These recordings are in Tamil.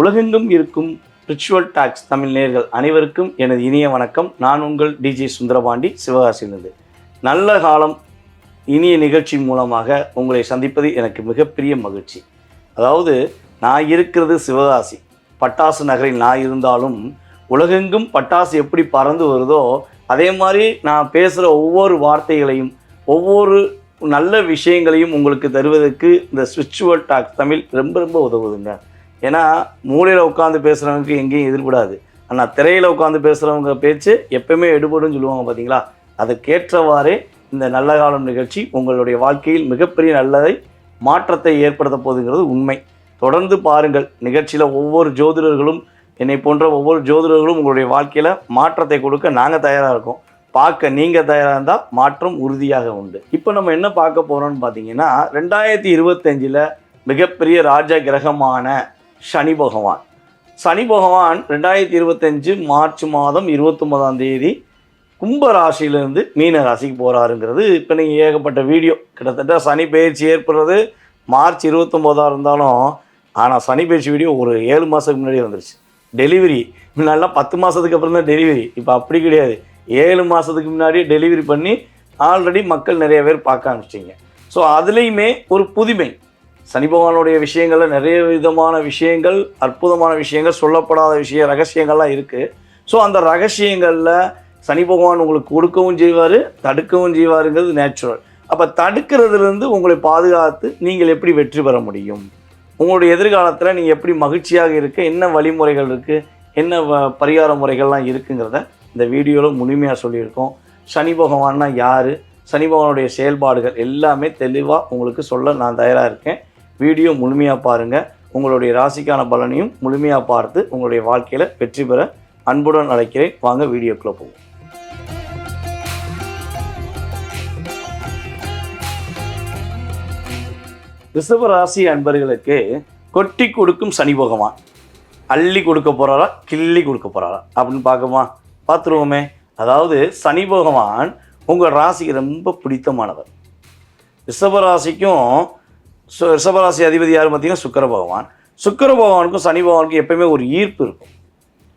உலகெங்கும் இருக்கும் ரிச்சுவல் டாக்ஸ் தமிழ் நேர்கள் அனைவருக்கும் எனது இனிய வணக்கம். நான் உங்கள் டிஜே சுந்தரபாண்டி சிவகாசியிலிருந்து. நல்ல காலம் இனிய நிகழ்ச்சி மூலமாக உங்களை சந்திப்பது எனக்கு மிகப்பெரிய மகிழ்ச்சி. அதாவது நான் இருக்கிறது சிவகாசி. பட்டாசு நகரில் நான் இருந்தாலும் உலகெங்கும் பட்டாசு எப்படி பறந்து வருதோ அதே மாதிரி நான் பேசுகிற ஒவ்வொரு வார்த்தைகளையும் ஒவ்வொரு நல்ல விஷயங்களையும் உங்களுக்கு தருவதற்கு இந்த ஸ்விச்சுவல் டாக் தமிழ் ரொம்ப ரொம்ப உதவுதுங்க. ஏன்னா மூலையில் உட்காந்து பேசுகிறவங்களுக்கு எங்கேயும் எதிர்படாது. ஆனால் திரையில் உட்காந்து பேசுகிறவங்க பேச்சு எப்பவுமே எடுபடும்னு சொல்லுவாங்க பார்த்தீங்களா அதுக்கேற்றவாறே இந்த நல்ல காலம் நிகழ்ச்சி உங்களுடைய வாழ்க்கையில் மிகப்பெரிய நல்லதை மாற்றத்தை ஏற்படுத்த போதுங்கிறது உண்மை. தொடர்ந்து பாருங்கள் நிகழ்ச்சியில் ஒவ்வொரு ஜோதிடர்களும் என்னை போன்ற ஒவ்வொரு ஜோதிடர்களும் உங்களுடைய வாழ்க்கையில் மாற்றத்தை கொடுக்க நாங்கள் தயாராக இருக்கோம். பார்க்க நீங்கள் தயாராக இருந்தால் மாற்றம் உறுதியாக உண்டு. இப்போ நம்ம என்ன பார்க்க போகிறோம்னு பார்த்தீங்கன்னா ரெண்டாயிரத்தி இருபத்தஞ்சில் மிகப்பெரிய ராஜ கிரகமான சனி பகவான். சனி பகவான் ரெண்டாயிரத்தி இருபத்தஞ்சு மார்ச் மாதம் இருபத்தொம்போதாம் தேதி கும்ப ராசியிலேருந்து மீன ராசிக்கு போகிறாருங்கிறது இப்போ நீங்கள் ஏகப்பட்ட வீடியோ. கிட்டத்தட்ட சனி பயிற்சி ஏற்படுறது மார்ச் இருபத்தொம்போதாக இருந்தாலும் ஆனால் சனி பயிற்சி வீடியோ ஒரு ஏழு மாதத்துக்கு முன்னாடி வந்துருச்சு. டெலிவரி. முன்னாடிலாம் பத்து மாதத்துக்கு அப்புறம் தான் டெலிவரி. இப்போ அப்படி கிடையாது. ஏழு மாதத்துக்கு முன்னாடியே டெலிவரி பண்ணி ஆல்ரெடி மக்கள் நிறைய பேர் பார்க்க ஆரம்பிச்சிங்க ஸோ அதுலேயுமே ஒரு புதுமை. சனி பகவானுடைய விஷயங்களில் நிறைய விதமான விஷயங்கள் அற்புதமான விஷயங்கள் சொல்லப்படாத விஷய ரகசியங்கள்லாம் இருக்குது ஸோ அந்த ரகசியங்களில் சனி பகவான் உங்களுக்கு கொடுக்கவும் செய்வார் தடுக்கவும் செய்வாருங்கிறது நேச்சுரல் அப்போ தடுக்கிறதுலேருந்து உங்களை பாதுகாத்து நீங்கள் எப்படி வெற்றி பெற முடியும்? உங்களுடைய எதிர்காலத்தில் நீங்கள் எப்படி மகிழ்ச்சியாக இருக்க என்ன வழிமுறைகள் இருக்குது என்ன வ- பரிகார முறைகள்லாம் இருக்குங்கிறத இந்த வீடியோவில் முழுமையாக சொல்லியிருக்கோம். சனி பகவான்னா யார்? சனி பகவானுடைய செயல்பாடுகள் எல்லாமே தெளிவாக உங்களுக்கு சொல்ல நான் தயாராக இருக்கேன். வீடியோ முழுமையாக பாருங்கள் உங்களுடைய ராசிக்கான பலனையும் முழுமையாக பார்த்து உங்களுடைய வாழ்க்கையில் வெற்றி பெற அன்புடன் அழைக்கிறேன். வாங்க வீடியோக்குள்ளே போவோம். ரிஷப ராசி அன்பர்களுக்கு கொட்டி கொடுக்கும் சனி பகவான். அள்ளி கொடுக்க போகிறாரா கிள்ளி கொடுக்க போகிறாரா அப்படின்னு பார்க்கமா பார்த்துருவோமே. அதாவது சனி பகவான் உங்கள் ராசிக்கு ரொம்ப பிடித்தமானவர். ரிஷபராசிக்கும் சு- ரிஷபராசி அதிபதி யார் பார்த்தீங்கன்னா சுக்கர பகவான். சுக்கர பகவானுக்கும் சனி பகவானுக்கும் எப்பயுமே ஒரு ஈர்ப்பு இருக்கும்.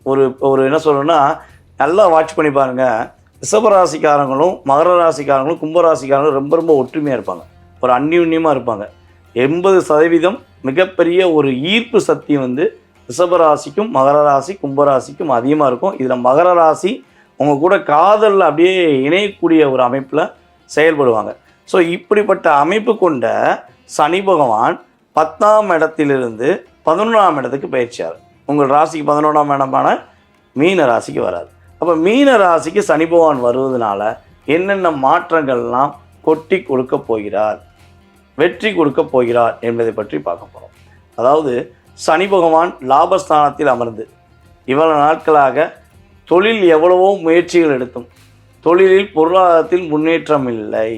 ஒரு ஒரு என்ன சொல்லணும்னா நல்லா வாட்ச் பண்ணி பாருங்கள் ரிஷபராசிக்காரங்களும் மகர ராசிக்காரங்களும் கும்பராசிக்காரங்களும் ரொம்ப ரொம்ப ஒற்றுமையாக இருப்பாங்க. ஒரு அந்யூன்யமாக இருப்பாங்க. எண்பது சதவீதம் மிகப்பெரிய ஒரு ஈர்ப்பு சக்தி வந்து ரிஷபராசிக்கும் மகர ராசி கும்பராசிக்கும் அதிகமாக இருக்கும். இதில் மகர ராசி உங்கள் கூட காதலில் அப்படியே இணையக்கூடிய ஒரு அமைப்பில் செயல்படுவாங்க. ஸோ இப்படிப்பட்ட அமைப்பு கொண்ட சனி பகவான் பத்தாம் இடத்திலிருந்து பதினொன்றாம் இடத்துக்கு பயிற்சியார் உங்கள் ராசிக்கு பதினொன்றாம் இடமான மீன ராசிக்கு வராது. அப்போ மீன ராசிக்கு சனி பகவான் வருவதனால என்னென்ன மாற்றங்கள்லாம் கொட்டி கொடுக்க போகிறார் வெற்றி கொடுக்க போகிறார் என்பதை பற்றி பார்க்க போகிறோம் அதாவது சனி பகவான் லாபஸ்தானத்தில் அமர்ந்து இவ்வளவு நாட்களாக தொழில் எவ்வளவோ முயற்சிகள் எடுத்தும். தொழிலில் பொருளாதாரத்தில் முன்னேற்றம் இல்லை.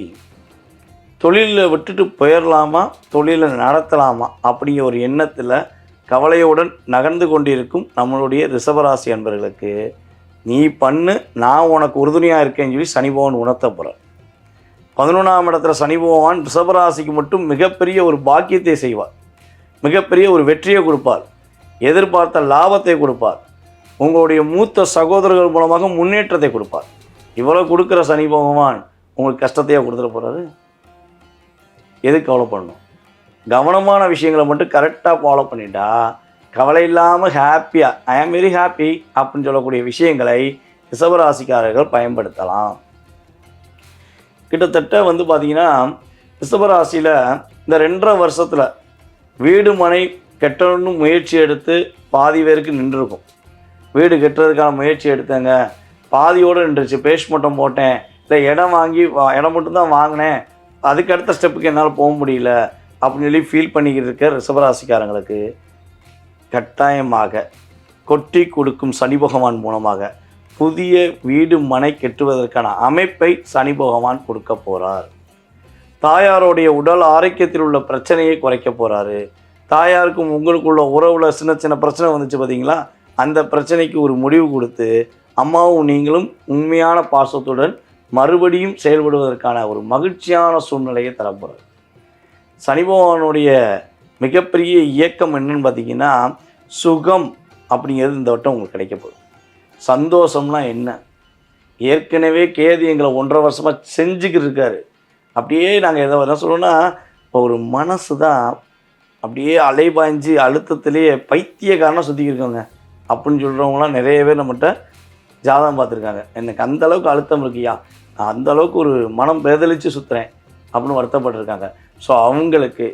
தொழிலில் விட்டுட்டு போயிடலாமா தொழிலை நடத்தலாமா? அப்படிங்கிற ஒரு எண்ணத்தில் கவலையுடன் நகர்ந்து கொண்டிருக்கும் நம்மளுடைய ரிஷபராசி அன்பர்களுக்கு நீ பண்ணு நான் உனக்கு உறுதுணையாக இருக்கேன்னு சொல்லி சனி பகவான் உணர்த்த போகிறார் பதினொன்றாம் இடத்துல சனி பகவான் ரிஷபராசிக்கு மட்டும் மிகப்பெரிய ஒரு பாக்கியத்தை செய்வார். மிகப்பெரிய ஒரு வெற்றியை கொடுப்பார். எதிர்பார்த்த லாபத்தை கொடுப்பார். உங்களுடைய மூத்த சகோதரர்கள் மூலமாக முன்னேற்றத்தை கொடுப்பார். இவ்வளோ கொடுக்குற சனி பகவான் உங்களுக்கு கஷ்டத்தையே கொடுத்துட போகிறாரு எதுக்கு கவலை பண்ணணும்? கவனமான விஷயங்களை மட்டும் கரெக்டாக ஃபாலோ பண்ணிட்டா கவலை இல்லாமல் ஹாப்பியாக ஐ ஆம் வெரி ஹாப்பி அப்படின்னு சொல்லக்கூடிய விஷயங்களை ரிஷபராசிக்காரர்கள் பயன்படுத்தலாம். கிட்டத்தட்ட வந்து பார்த்திங்கன்னா ரிஷபராசியில் இந்த ரெண்டரை வருஷத்தில் வீடு மனை கட்டணும்னு முயற்சி எடுத்து பாதி பேருக்கு நின்றுருக்கும். வீடு கட்டுறதுக்கான முயற்சி எடுத்தேங்க. பாதியோடு நின்றுச்சு. பேஸ்ட் மட்டும் போட்டேன். இல்லை இடம் வாங்கி வா- இடம் மட்டும்தான் வாங்கினேன். அதுக்கு அடுத்த ஸ்டெப்புக்கு என்னால் போக முடியல அப்படின்னு சொல்லி ஃபீல் பண்ணிக்கிட்டு இருக்க ரிஷபராசிக்காரங்களுக்கு கட்டாயமாக கொட்டி கொடுக்கும் சனி பகவான் மூலமாக புதிய வீடு மனை கெட்டுவதற்கான அமைப்பை சனி பகவான் கொடுக்க போகிறார் தாயாருடைய உடல் ஆரோக்கியத்தில் உள்ள பிரச்சனையை குறைக்க போகிறாரு தாயாருக்கும் உங்களுக்குள்ள உறவுல சின்ன சின்ன பிரச்சனை வந்துச்சு பார்த்தீங்களா அந்த பிரச்சனைக்கு ஒரு முடிவு கொடுத்து அம்மாவும் நீங்களும் உண்மையான பாசத்துடன் மறுபடியும் செயல்படுவதற்கான ஒரு மகிழ்ச்சியான சூழ்நிலையை தரப்படுறது சனி பகவானுடைய மிகப்பெரிய இயக்கம் என்னன்னு பார்த்தீங்கன்னா சுகம் அப்படிங்கிறது இந்த வட்டம் உங்களுக்கு கிடைக்க போகுது. சந்தோஷம்னா என்ன? ஏற்கனவே கேது எங்களை ஒன்றரை வருஷமாக செஞ்சுக்கிட்டு இருக்காரு. அப்படியே நாங்கள் எதை என்ன சொல்லுவோம்னா ஒரு மனசு தான் அப்படியே அலைபாய்ஞ்சு அழுத்தத்திலேயே பைத்தியக்காரனாக சுற்றிக்கிட்டு இருக்கோங்க. அப்படின்னு சொல்கிறவங்களாம் நிறைய பேர் நம்மகிட்ட ஜாதகம் பார்த்துருக்காங்க. எனக்கு அந்தளவுக்கு அழுத்தம் இருக்கியா நான் அந்த அளவுக்கு ஒரு மனம் பேதலிச்சு சுற்றுறேன் அப்படின்னு வருத்தப்பட்டிருக்காங்க. ஸோ அவங்களுக்கு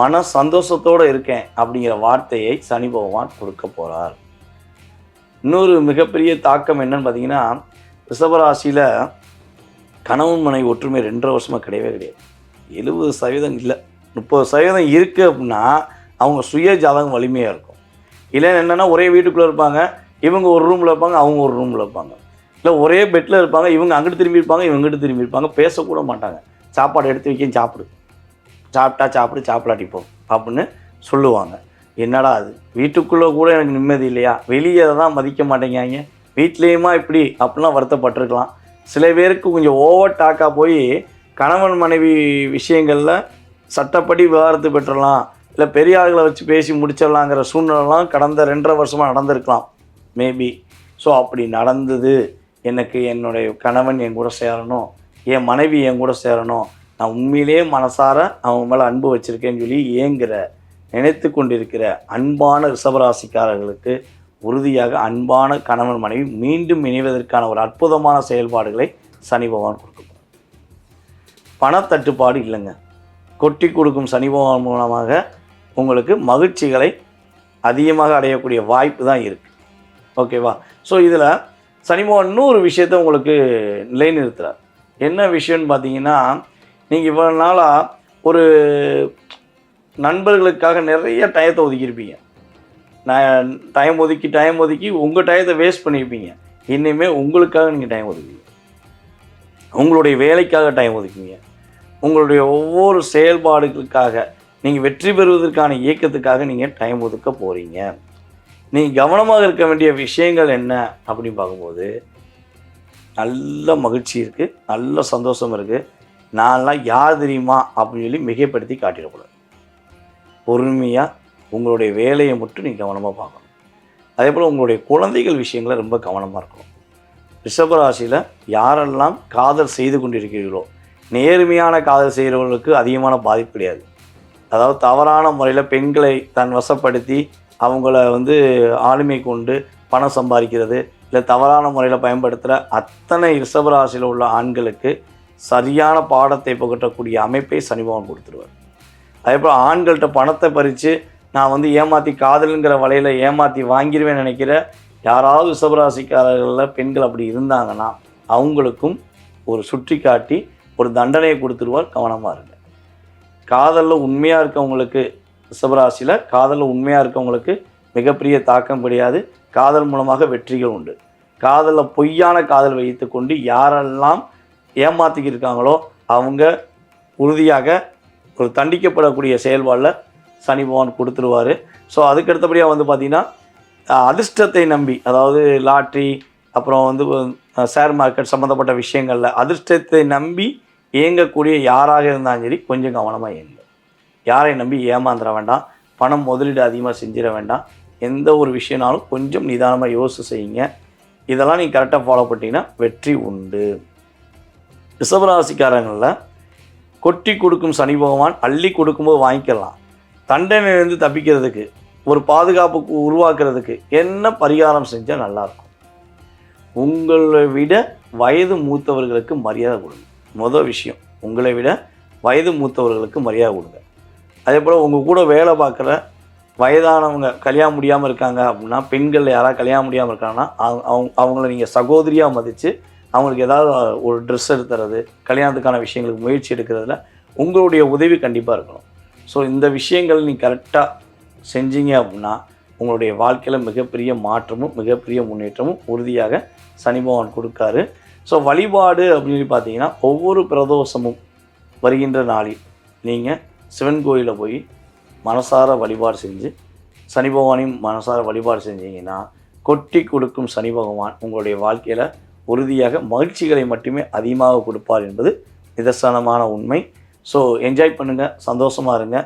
மன சந்தோஷத்தோடு இருக்கேன் அப்படிங்கிற வார்த்தையை சனி பகவான் கொடுக்க போகிறார் இன்னொரு மிகப்பெரிய தாக்கம் என்னன்னு பார்த்தீங்கன்னா ரிஷபராசியில் கணவன் மனைவி ஒற்றுமை ரெண்டரை வருஷமாக கிடையவே கிடையாது. எழுபது சதவீதம் இல்லை. முப்பது சதவீதம் இருக்குது அப்படின்னா அவங்க சுய ஜாதகம் வலிமையாக இருக்கும். இல்லைன்னு என்னென்னா ஒரே வீட்டுக்குள்ளே இருப்பாங்க. இவங்க ஒரு ரூமில் இருப்பாங்க அவங்க ஒரு ரூமில் இருப்பாங்க. இல்லை ஒரே பெட்டில் இருப்பாங்க இவங்க அங்கிட்டு திரும்பி இருப்பாங்க இவங்க இங்கிட்டு திரும்பி இருப்பாங்க பேசக்கூட மாட்டாங்க. சாப்பாடு எடுத்து வைக்க சாப்பிடு. சாப்பிட்டா சாப்பிடு சாப்பிடாட்டிப்போம் அப்படின்னு சொல்லுவாங்க. என்னடா அது? வீட்டுக்குள்ளே கூட எனக்கு நிம்மதி இல்லையா? வெளியே தான் மதிக்க மாட்டேங்காங்க வீட்லேயுமா இப்படி? அப்படிலாம் வருத்தப்பட்டிருக்கலாம். சில பேருக்கு கொஞ்சம் ஓவர் டாக்காக போய் கணவன் மனைவி விஷயங்களில் சட்டப்படி விவகாரத்து பெற்றலாம். இல்லை பெரிய ஆளுகளை வச்சு பேசி முடிச்சிடலாங்கிற சூழ்நிலைலாம் கடந்த ரெண்டரை வருஷமாக நடந்திருக்கலாம். மேபி ஸோ அப்படி நடந்தது. எனக்கு என்னுடைய கணவன் என் கூட சேரணும் என் மனைவி என் கூட சேரணும். நான் உண்மையிலேயே மனசார அவங்க மேலே அன்பு வச்சுருக்கேன்னு சொல்லி ஏங்குற நினைத்து கொண்டிருக்கிற அன்பான ரிஷபராசிக்காரர்களுக்கு உறுதியாக அன்பான கணவன் மனைவி மீண்டும் இணைவதற்கான ஒரு அற்புதமான செயல்பாடுகளை சனி பகவான் கொடுக்கும். பணத்தட்டுப்பாடு இல்லைங்க. கொட்டி கொடுக்கும் சனி பகவான் மூலமாக உங்களுக்கு மகிழ்ச்சிகளை அதிகமாக அடையக்கூடிய வாய்ப்பு தான் இருக்குது ஓகேவா? ஸோ இதில் சனிமோகன் இன்னொரு விஷயத்தை உங்களுக்கு நிலைநிறுத்துறார். என்ன விஷயம்னு பார்த்தீங்கன்னா நீங்கள் இவ்வளோ நாளாக ஒரு நண்பர்களுக்காக நிறைய டயத்தை ஒதுக்கியிருப்பீங்க. நான் டைம் ஒதுக்கி டைம் ஒதுக்கி உங்கள் டயத்தை வேஸ்ட் பண்ணியிருப்பீங்க. இனிமேல் உங்களுக்காக நீங்கள் டைம் ஒதுக்குவீங்க. உங்களுடைய வேலைக்காக டைம் ஒதுக்குவீங்க. உங்களுடைய ஒவ்வொரு செயல்பாடுகளுக்காக நீங்கள் வெற்றி பெறுவதற்கான இயக்கத்துக்காக நீங்கள் டைம் ஒதுக்க போகிறீங்க நீங்கள் கவனமாக இருக்க வேண்டிய விஷயங்கள் என்ன அப்படின்னு பார்க்கும்போது நல்ல மகிழ்ச்சி இருக்குது நல்ல சந்தோஷம் இருக்குது நான்லாம் யார் தெரியுமா அப்படின்னு சொல்லி மிகைப்படுத்தி காட்டிடக்கூடாது. பொறுமையாக உங்களுடைய வேலையை மட்டும் நீங்கள் கவனமாக பார்க்கணும். அதே போல் உங்களுடைய குழந்தைகள் விஷயங்களை ரொம்ப கவனமாக இருக்கணும். ரிஷபராசியில் யாரெல்லாம் காதல் செய்து கொண்டிருக்கிறீர்களோ நேர்மையான காதல் செய்கிறவர்களுக்கு அதிகமான பாதிப்பு கிடையாது. அதாவது தவறான முறையில் பெண்களை தன் வசப்படுத்தி அவங்கள வந்து ஆளுமை கொண்டு பணம் சம்பாதிக்கிறது இல்லை தவறான முறையில் பயன்படுத்துகிற அத்தனை ரிஷபராசியில் உள்ள ஆண்களுக்கு சரியான பாடத்தை புகட்டக்கூடிய அமைப்பை சனிபவன் கொடுத்துருவார். அதே போல் ஆண்கள்கிட்ட பணத்தை பறித்து நான் வந்து ஏமாற்றி காதலுங்கிற வலையில் ஏமாற்றி வாங்கிடுவேன் நினைக்கிற யாராவது ரிஷபராசிக்காரர்களில் பெண்கள் அப்படி இருந்தாங்கன்னா அவங்களுக்கும் ஒரு சுற்றி காட்டி ஒரு தண்டனையை கொடுத்துருவார் கவனமாக இருங்க. காதலில் உண்மையாக இருக்கவங்களுக்கு ரிஷபராசியில் காதலில் உண்மையாக இருக்கவங்களுக்கு மிகப்பெரிய தாக்கம் கிடையாது. காதல் மூலமாக வெற்றிகள் உண்டு. காதலில் பொய்யான காதல் வைத்து கொண்டு யாரெல்லாம் ஏமாற்றிக்கிட்டு இருக்காங்களோ அவங்க உறுதியாக ஒரு தண்டிக்கப்படக்கூடிய செயல்பாடில் சனி பகவான் கொடுத்துருவார். ஸோ அதுக்கு அடுத்தபடியாக வந்து பார்த்திங்கன்னா அதிர்ஷ்டத்தை நம்பி அதாவது லாட்ரி அப்புறம் வந்து ஷேர் மார்க்கெட் சம்மந்தப்பட்ட விஷயங்களில் அதிர்ஷ்டத்தை நம்பி இயங்கக்கூடிய யாராக இருந்தாலும் சரி கொஞ்சம் கவனமாக இயங்க. யாரை நம்பி ஏமாந்துட வேண்டாம். பணம் முதலீடு அதிகமாக செஞ்சிட வேண்டாம். எந்த ஒரு விஷயம்னாலும் கொஞ்சம் நிதானமாக யோசிச்சு செய்யுங்க. இதெல்லாம் நீங்கள் கரெக்டாக ஃபாலோ பண்ணிட்டீங்கன்னா வெற்றி உண்டு. ரிஷபராசிக்காரங்களில் கொட்டி கொடுக்கும் சனி பகவான் அள்ளி கொடுக்கும்போது வாங்கிக்கலாம். தண்டனையிலேருந்து தப்பிக்கிறதுக்கு ஒரு பாதுகாப்புக்கு உருவாக்குறதுக்கு என்ன பரிகாரம் செஞ்சால் நல்லாயிருக்கும். உங்களை விட வயது மூத்தவர்களுக்கு மரியாதை கொடுங்க. மொதல் விஷயம் உங்களை விட வயது மூத்தவர்களுக்கு மரியாதை கொடுங்க. அதே போல் உங்கள் கூட வேலை பார்க்குற வயதானவங்க கல்யாணம் முடியாமல் இருக்காங்க அப்படின்னா பெண்கள் யாராவது கல்யாணம் முடியாமல் இருக்காங்கன்னா அவங்க அவங்க அவங்கள நீங்கள் சகோதரியாக மதித்து அவங்களுக்கு ஏதாவது ஒரு ட்ரெஸ் எடுத்துறது கல்யாணத்துக்கான விஷயங்களுக்கு முயற்சி எடுக்கிறதுல உங்களுடைய உதவி கண்டிப்பாக இருக்கணும். ஸோ இந்த விஷயங்கள் நீ கரெக்டாக செஞ்சீங்க அப்படின்னா உங்களுடைய வாழ்க்கையில் மிகப்பெரிய மாற்றமும் மிகப்பெரிய முன்னேற்றமும் உறுதியாக சனி பகவான் கொடுக்காரு. ஸோ வழிபாடு அப்படின்னு பார்த்தீங்கன்னா ஒவ்வொரு பிரதோஷமும் வருகின்ற நாளில் நீங்கள் சிவன் கோயிலில் போய் மனசார வழிபாடு செஞ்சு சனி பகவானையும் மனசார வழிபாடு செஞ்சீங்கன்னா கொட்டி கொடுக்கும் சனி பகவான் உங்களுடைய வாழ்க்கையில் உறுதியாக மகிழ்ச்சிகளை மட்டுமே அதிகமாக கொடுப்பார் என்பது நிதர்சனமான உண்மை. ஸோ என்ஜாய் பண்ணுங்கள் சந்தோஷமாக இருங்க.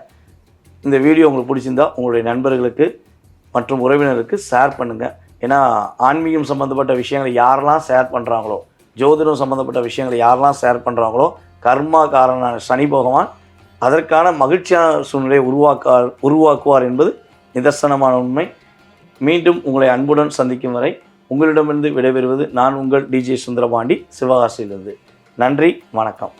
இந்த வீடியோ உங்களுக்கு பிடிச்சிருந்தா உங்களுடைய நண்பர்களுக்கு மற்றும் உறவினருக்கு ஷேர் பண்ணுங்கள் ஏன்னா ஆன்மீகம் சம்மந்தப்பட்ட விஷயங்களை யாரெல்லாம் ஷேர் பண்ணுறாங்களோ ஜோதிடம் சம்மந்தப்பட்ட விஷயங்களை யாரெல்லாம் ஷேர் பண்ணுறாங்களோ கர்மா காரண சனி பகவான் அதற்கான மகிழ்ச்சியான சூழ்நிலையை உருவாக்க உருவாக்குவார் என்பது நிதர்சனமான உண்மை. மீண்டும் உங்களை அன்புடன் சந்திக்கும் வரை உங்களிடமிருந்து விடைபெறுவது நான் உங்கள் டிஜே சுந்தரபாண்டி சிவகாசியிலிருந்து. நன்றி வணக்கம்.